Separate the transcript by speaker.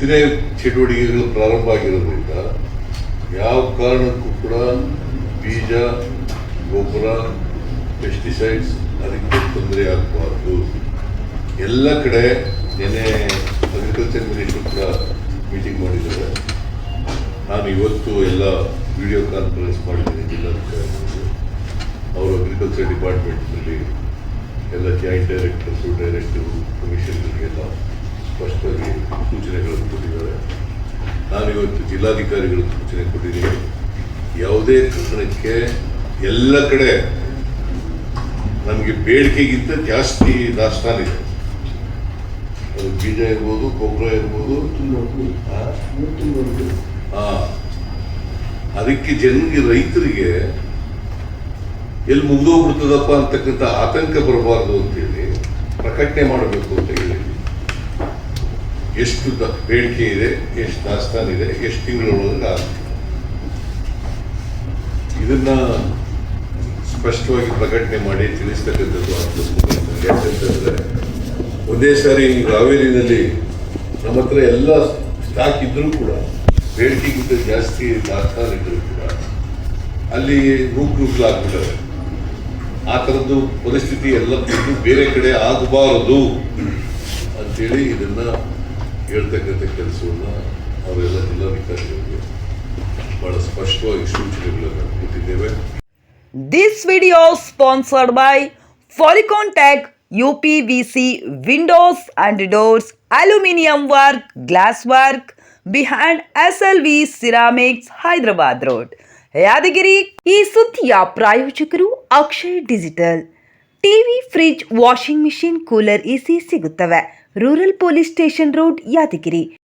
Speaker 1: ಬಿತ್ತನೆ ಚಟುವಟಿಕೆಗಳು ಪ್ರಾರಂಭ ಆಗಿರೋದ್ರಿಂದ ಯಾವ ಕಾರಣಕ್ಕೂ ಕೂಡ ಬೀಜ, ಗೊಬ್ಬರ ಪೆಸ್ಟಿಸೈಡ್ಸ್ ಅದಕ್ಕೆ ತೊಂದರೆ ಆಗಬಾರ್ದು. ಎಲ್ಲ ಕಡೆ ನಿನ್ನೆ ಅಗ್ರಿಕಲ್ಚರ್ ಮಿನಿಸ್ಟರ್ ಕೂಡ ಮೀಟಿಂಗ್ ಮಾಡಿದ್ದಾರೆ. ನಾನು ಇವತ್ತು ಎಲ್ಲ ವಿಡಿಯೋ ಕಾನ್ಫರೆನ್ಸ್ ಮಾಡಿದ್ದೀನಿ ಜಿಲ್ಲಾಧಿಕಾರಿಗಳು ಅವರು ಅಗ್ರಿಕಲ್ಚರ್ ಡಿಪಾರ್ಟ್ಮೆಂಟ್ನಲ್ಲಿ ಎಲ್ಲ ಜಾಯಿಂಟ್ ಡೈರೆಕ್ಟರ್ಸು ಡೈರೆಕ್ಟರು ಕಮಿಷನ್ಗಳಿಗೆಲ್ಲ ಸ್ಪಷ್ಟವಾಗಿ ಸೂಚನೆಗಳನ್ನು ಕೊಟ್ಟಿದ್ದಾರೆ. ನಾನು ಇವತ್ತು ಜಿಲ್ಲಾಧಿಕಾರಿಗಳು ಸೂಚನೆ ಕೊಟ್ಟಿದ್ದೀನಿ. ಯಾವುದೇ ಕಾರಣಕ್ಕೆ ಎಲ್ಲ ಕಡೆ ನಮಗೆ ಬೇಡಿಕೆಗಿಂತ ಜಾಸ್ತಿ ದಾಸ್ತಾನಿದೆ ಅದು ಬೀಜ ಇರ್ಬೋದು ಗೊಬ್ಬರ ಇರ್ಬೋದು. ಆ, ಅದಕ್ಕೆ ಜನರಿಗೆ ರೈತರಿಗೆ ಎಲ್ಲಿ ಮುಗಿದೋಗ್ಬಿಡ್ತದಪ್ಪ ಅಂತಕ್ಕಂಥ ಆತಂಕ ಬರಬಾರ್ದು ಅಂತೇಳಿ ಪ್ರಕಟಣೆ ಮಾಡಬೇಕು ಅಂತ ಎಷ್ಟು ಬೇಡಿಕೆ ಇದೆ, ಎಷ್ಟು ದಾಸ್ತಾನು ಇದೆ, ಎಷ್ಟು ತಿಂಗಳೊಳಗೆ ಇದನ್ನ ಸ್ಪಷ್ಟವಾಗಿ ಪ್ರಕಟಣೆ ಮಾಡಿ ತಿಳಿಸ್ತಕ್ಕಂಥದ್ದು ಆ ಯಾಕಂತಂದ್ರೆ ಒಂದೇ ಸಾರಿ ಈಗ ಹಾವೇರಿನಲ್ಲಿ ನಮ್ಮ ಹತ್ರ ಎಲ್ಲ ಸ್ಟಾಕ್ ಇದ್ರೂ ಕೂಡ, ಬೇಡಿಕೆಗಿಂತ ಜಾಸ್ತಿ ದಾಸ್ತಾನು ಇದ್ರು ಕೂಡ, ಅಲ್ಲಿ ನೂಕುನುಗ್ಲಾಗ್ಬಿಟ್ಟವೆ ಆ ಥರದ್ದು ಪರಿಸ್ಥಿತಿ ಎಲ್ಲ ಬೇರೆ ಕಡೆ ಆಗಬಾರದು ಅಂತೇಳಿ ಇದನ್ನ ಹೇಳ್ತಕ್ಕಂಥ ಕೆಲಸವನ್ನ ಅವರೆಲ್ಲ ಜಿಲ್ಲಾಧಿಕಾರಿಗಳಿಗೆ ಬಹಳ ಸ್ಪಷ್ಟವಾಗಿ ಸೂಚನೆಗಳನ್ನು ಕೊಟ್ಟಿದ್ದೇವೆ
Speaker 2: This video sponsored by Polycon Tech UPVC windows and doors, aluminium work, glass work behind SLV Ceramics Hyderabad Road. Yadgir ಈ ಸುದ್ದಿಯ ಪ್ರಾಯೋಜಕರು Akshay digital TV fridge washing machine cooler AC ಸಿಗುತ್ತವೆ. Rural police station road Yadagiri.